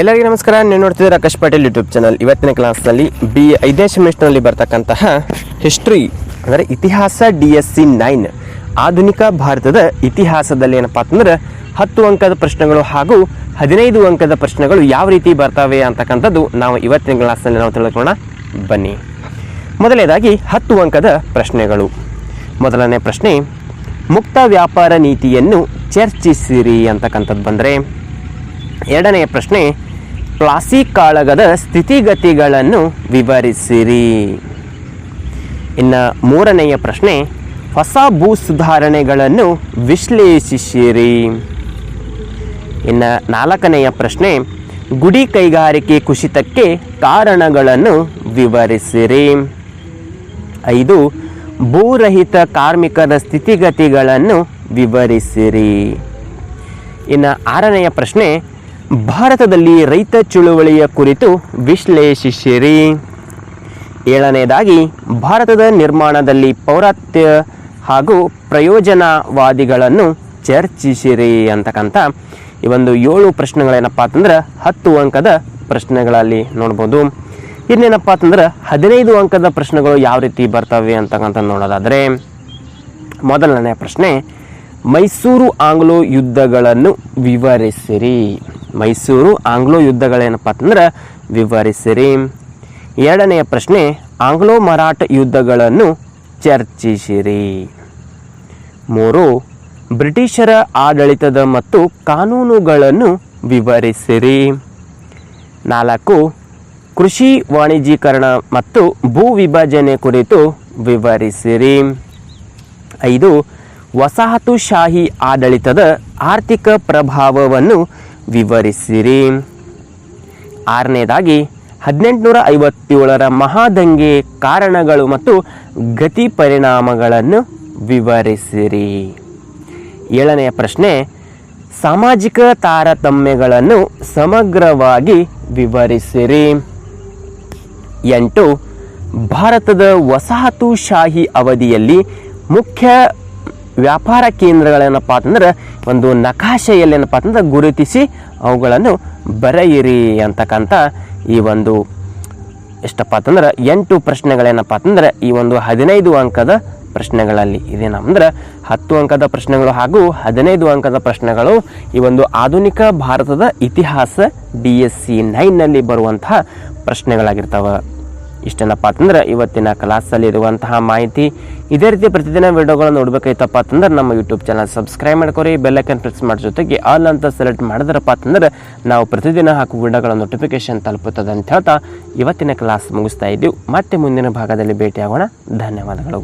ಎಲ್ಲರಿಗೂ ನಮಸ್ಕಾರ. ನೀವು ನೋಡ್ತಿದ್ದೀರಾ ಆಕಾಶ್ ಪಾಟೀಲ್ ಯೂಟ್ಯೂಬ್ ಚಾನಲ್. ಇವತ್ತಿನ ಕ್ಲಾಸ್ನಲ್ಲಿ ಬಿ ಐದನೇ ಸೆಮಿಸ್ಟರ್ನಲ್ಲಿ ಬರ್ತಕ್ಕಂತಹ ಹಿಸ್ಟ್ರಿ ಅಂದರೆ ಇತಿಹಾಸ ಡಿ ಎಸ್ ಸಿ ನೈನ್ ಆಧುನಿಕ ಭಾರತದ ಇತಿಹಾಸದಲ್ಲಿ ಏನಪ್ಪ ಅಂತಂದ್ರೆ ಹತ್ತು ಅಂಕದ ಪ್ರಶ್ನೆಗಳು ಹಾಗೂ ಹದಿನೈದು ಅಂಕದ ಪ್ರಶ್ನೆಗಳು ಯಾವ ರೀತಿ ಬರ್ತವೆ ಅಂತಕ್ಕಂಥದ್ದು ನಾವು ಇವತ್ತಿನ ಕ್ಲಾಸ್ನಲ್ಲಿ ನಾವು ತಿಳ್ಕೊಳ್ಳೋಣ. ಬನ್ನಿ. ಮೊದಲನೇದಾಗಿ ಹತ್ತು ಅಂಕದ ಪ್ರಶ್ನೆಗಳು. ಮೊದಲನೇ ಪ್ರಶ್ನೆ, ಮುಕ್ತ ವ್ಯಾಪಾರ ನೀತಿಯನ್ನು ಚರ್ಚಿಸಿರಿ ಅಂತಕ್ಕಂಥದ್ದು ಬಂದರೆ ಎರಡನೆಯ ಪ್ರಶ್ನೆ ಪ್ಲಾಸಿ ಕಾಳಗದ ಸ್ಥಿತಿಗತಿಗಳನ್ನು ವಿವರಿಸಿರಿ. ಇನ್ನು ಮೂರನೆಯ ಪ್ರಶ್ನೆ, ಹೊಸ ಭೂ ಸುಧಾರಣೆಗಳನ್ನು ವಿಶ್ಲೇಷಿಸಿರಿ. ಇನ್ನು ನಾಲ್ಕನೆಯ ಪ್ರಶ್ನೆ, ಗುಡಿ ಕೈಗಾರಿಕೆ ಕುಸಿತಕ್ಕೆ ಕಾರಣಗಳನ್ನು ವಿವರಿಸಿರಿ. ಐದು, ಭೂರಹಿತ ಕಾರ್ಮಿಕರ ಸ್ಥಿತಿಗತಿಗಳನ್ನು ವಿವರಿಸಿರಿ. ಇನ್ನು ಆರನೆಯ ಪ್ರಶ್ನೆ ಭಾರತದಲ್ಲಿ ರೈತ ಚಳುವಳಿಯ ಕುರಿತು ವಿಶ್ಲೇಷಿಸಿರಿ. ಏಳನೇದಾಗಿ, ಭಾರತದ ನಿರ್ಮಾಣದಲ್ಲಿ ಪೌರಾತ್ಯ ಹಾಗೂ ಪ್ರಯೋಜನವಾದಿಗಳನ್ನು ಚರ್ಚಿಸಿರಿ ಅಂತಕ್ಕಂಥ ಈ ಒಂದು ಏಳು ಪ್ರಶ್ನೆಗಳೇನಪ್ಪ ಅಂತಂದ್ರೆ ಹತ್ತು ಅಂಕದ ಪ್ರಶ್ನೆಗಳಲ್ಲಿ ನೋಡ್ಬೋದು. ಇನ್ನೇನಪ್ಪ ಅಂತಂದ್ರೆ ಹದಿನೈದು ಅಂಕದ ಪ್ರಶ್ನೆಗಳು ಯಾವ ರೀತಿ ಬರ್ತವೆ ಅಂತಕ್ಕಂಥ ನೋಡೋದಾದರೆ, ಮೊದಲನೇ ಪ್ರಶ್ನೆ, ಮೈಸೂರು ಆಂಗ್ಲೋ ಯುದ್ಧಗಳನ್ನು ವಿವರಿಸಿರಿ. ಮೈಸೂರು ಆಂಗ್ಲೋ ಯುದ್ಧಗಳೇನಪ್ಪ ಅಂತಂದ್ರೆ ವಿವರಿಸಿರಿ. ಎರಡನೆಯ ಪ್ರಶ್ನೆ, ಆಂಗ್ಲೋ ಮರಾಠ ಯುದ್ಧಗಳನ್ನು ಚರ್ಚಿಸಿರಿ. ಮೂರು, ಬ್ರಿಟಿಷರ ಆಡಳಿತದ ಮತ್ತು ಕಾನೂನುಗಳನ್ನು ವಿವರಿಸಿರಿ. ನಾಲ್ಕು, ಕೃಷಿ ವಾಣಿಜ್ಯೀಕರಣ ಮತ್ತು ಭೂ ವಿಭಜನೆ ಕುರಿತು ವಿವರಿಸಿರಿ. ಐದು, ವಸಾಹತುಶಾಹಿ ಆಡಳಿತದ ಆರ್ಥಿಕ ಪ್ರಭಾವವನ್ನು ವಿವರಿಸಿರಿ. ಆರನೇದಾಗಿ ಹದಿನೆಂಟುನೂರ ಐವತ್ತೇಳರ ಮಹಾದಂಗೆ ಕಾರಣಗಳು ಮತ್ತು ಗತಿ ಪರಿಣಾಮಗಳನ್ನು ವಿವರಿಸಿರಿ. ಏಳನೆಯ ಪ್ರಶ್ನೆ, ಸಾಮಾಜಿಕ ತಾರತಮ್ಯಗಳನ್ನು ಸಮಗ್ರವಾಗಿ ವಿವರಿಸಿರಿ. ಎಂಟು, ಭಾರತದ ವಸಾಹತುಶಾಹಿ ಅವಧಿಯಲ್ಲಿ ಮುಖ್ಯ ವ್ಯಾಪಾರ ಕೇಂದ್ರಗಳೇನಪ್ಪ ಅಂತಂದ್ರೆ ಒಂದು ನಕಾಶೆಯಲ್ಲಿ ಏನಪ್ಪ ಅಂತಂದ್ರೆ ಗುರುತಿಸಿ ಅವುಗಳನ್ನು ಬರೆಯಿರಿ ಅಂತಕ್ಕಂಥ ಈ ಒಂದು ಎಷ್ಟಪ್ಪ ಅಂತಂದ್ರೆ ಎಂಟು ಪ್ರಶ್ನೆಗಳೇನಪ್ಪ ಅಂತಂದ್ರೆ ಈ ಒಂದು ಹದಿನೈದು ಅಂಕದ ಪ್ರಶ್ನೆಗಳಲ್ಲಿ ಇದೇನಂದ್ರೆ ಹತ್ತು ಅಂಕದ ಪ್ರಶ್ನೆಗಳು ಹಾಗೂ ಹದಿನೈದು ಅಂಕದ ಪ್ರಶ್ನೆಗಳು ಈ ಒಂದು ಆಧುನಿಕ ಭಾರತದ ಇತಿಹಾಸ ಬಿ ಎಸ್ ಸಿ ನೈನ್ನಲ್ಲಿ ಬರುವಂತಹ ಪ್ರಶ್ನೆಗಳಾಗಿರ್ತವೆ. ಇಷ್ಟೇನಪ್ಪ ಅಂತಂದ್ರೆ ಇವತ್ತಿನ ಕ್ಲಾಸಲ್ಲಿ ಇರುವಂತಹ ಮಾಹಿತಿ. ಇದೇ ರೀತಿ ಪ್ರತಿದಿನ ವಿಡಿಯೋಗಳನ್ನು ನೋಡ್ಬೇಕಾಯ್ತಪ್ಪ ಅಂತಂದ್ರೆ ನಮ್ಮ ಯೂಟ್ಯೂಬ್ ಚಾನಲ್ ಸಬ್ಸ್ಕ್ರೈಬ್ ಮಾಡ್ಕೊರಿ ಬೆಲ್ಲೈಕನ್ ಪ್ರೆಸ್ ಮಾಡೋ ಜೊತೆಗೆ ಆಲ್ ಅಂತ ಸೆಲೆಕ್ಟ್ ಮಾಡಿದ್ರಪ್ಪ ಅಂತಂದ್ರೆ ನಾವು ಪ್ರತಿದಿನ ಹಾಕುವ ವಿಡಿಯೋಗಳ ನೋಟಿಫಿಕೇಶನ್ ತಲುಪುತ್ತದೆ ಅಂತ ಹೇಳ್ತಾ ಇವತ್ತಿನ ಕ್ಲಾಸ್ ಮುಗಿಸ್ತಾ ಇದ್ದೀವಿ. ಮತ್ತೆ ಮುಂದಿನ ಭಾಗದಲ್ಲಿ ಭೇಟಿಯಾಗೋಣ. ಧನ್ಯವಾದಗಳು.